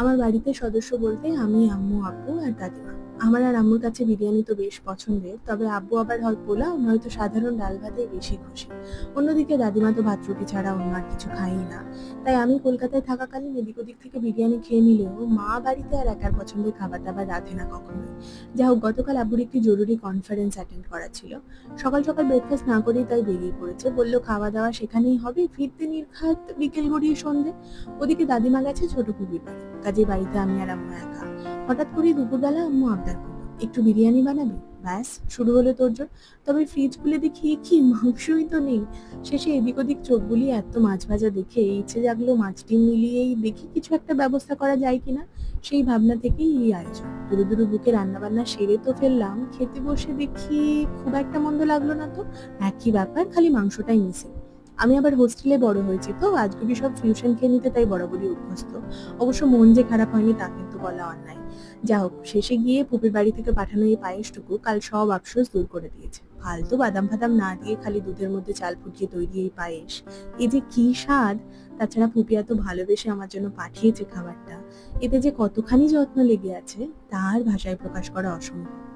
আমার বাড়িতে সদস্য বলতে আমি আম্মু, আব্বু আর দাদিমা। আমার আর আম্মুর কাছে বিরিয়ানি তো বেশ পছন্দের, তবে আব্বু আবার হয় পোলাও নয়তো সাধারণ ডাল ভাতে বেশি খুশি। অন্যদিকে দাদিমা তো ভাত রুটি ছাড়া অন্য আর কিছু খাই না। তাই আমি কলকাতায় থাকাকালীন এদিক ওদিক থেকে বিরিয়ানি খেয়ে নিলেও মা বাড়িতে আর একার পছন্দের খাবার দাবার রাধে না কখনোই। যা হোক, গতকাল আব্বুর একটি জরুরি কনফারেন্স অ্যাটেন্ড করা ছিল। সকাল সকাল ব্রেকফাস্ট না করেই তাই বেরিয়ে পড়েছে। বলল, খাওয়া দাওয়া সেখানেই হবে, ফিরতে নির্ঘাত বিকেল গড়িয়ে সন্ধে। ওদিকে দাদিমা গেছে ছোট কুবির বাড়ি কাজে বাড়িতে আমি আর আম্মু একা। হঠাৎ করেই দুপুরবেলা আম্মু আবদার করল। একটু বিরিয়ানি বানাবি? ব্যাস, শুরু হলো তোরজোর। তবে ফ্রিজ খুলে দেখি কি, মাংসই তো নেই। শেষে এদিক ওদিক চোখ এত মাছ ভাজা দেখে ইচ্ছে জাগলো মাছ ডিম মিলিয়েই দেখি কিছু একটা ব্যবস্থা করা যায় কিনা। সেই ভাবনা থেকেই এই আয়োজন। দুরু দুরু বুকে রান্না বান্না সেরে তো ফেললাম। খেতে বসে দেখি খুব একটা মন্দ লাগল না তো। একই ব্যাপার, খালি মাংসটাই মিশে আমি আবার হোস্টেলে বড় হয়েছি তো আজগুবি সব ফিউশন খেয়ে নিতে তাই বরাবরই অভ্যস্ত। অবশ্য মন যে খারাপ হয়নি তা কিন্তু বলা অন্যায়। যা হোক, শেষে গিয়ে পুপির বাড়ি থেকে পাঠানো এই পায়েসটুকু কাল সব আফসোস দূর করে দিয়েছে। ফালতু বাদাম ফাদাম না দিয়ে খালি দুধের মধ্যে চাল ফুটিয়ে তৈরি এই পায়েস। এ যে কি স্বাদ! তাছাড়া পুপি এত ভালোবেসে আমার জন্য পাঠিয়েছে খাবারটা। এতে যে কতখানি যত্ন লেগে আছে, তার ভাষায় প্রকাশ করা অসম্ভব।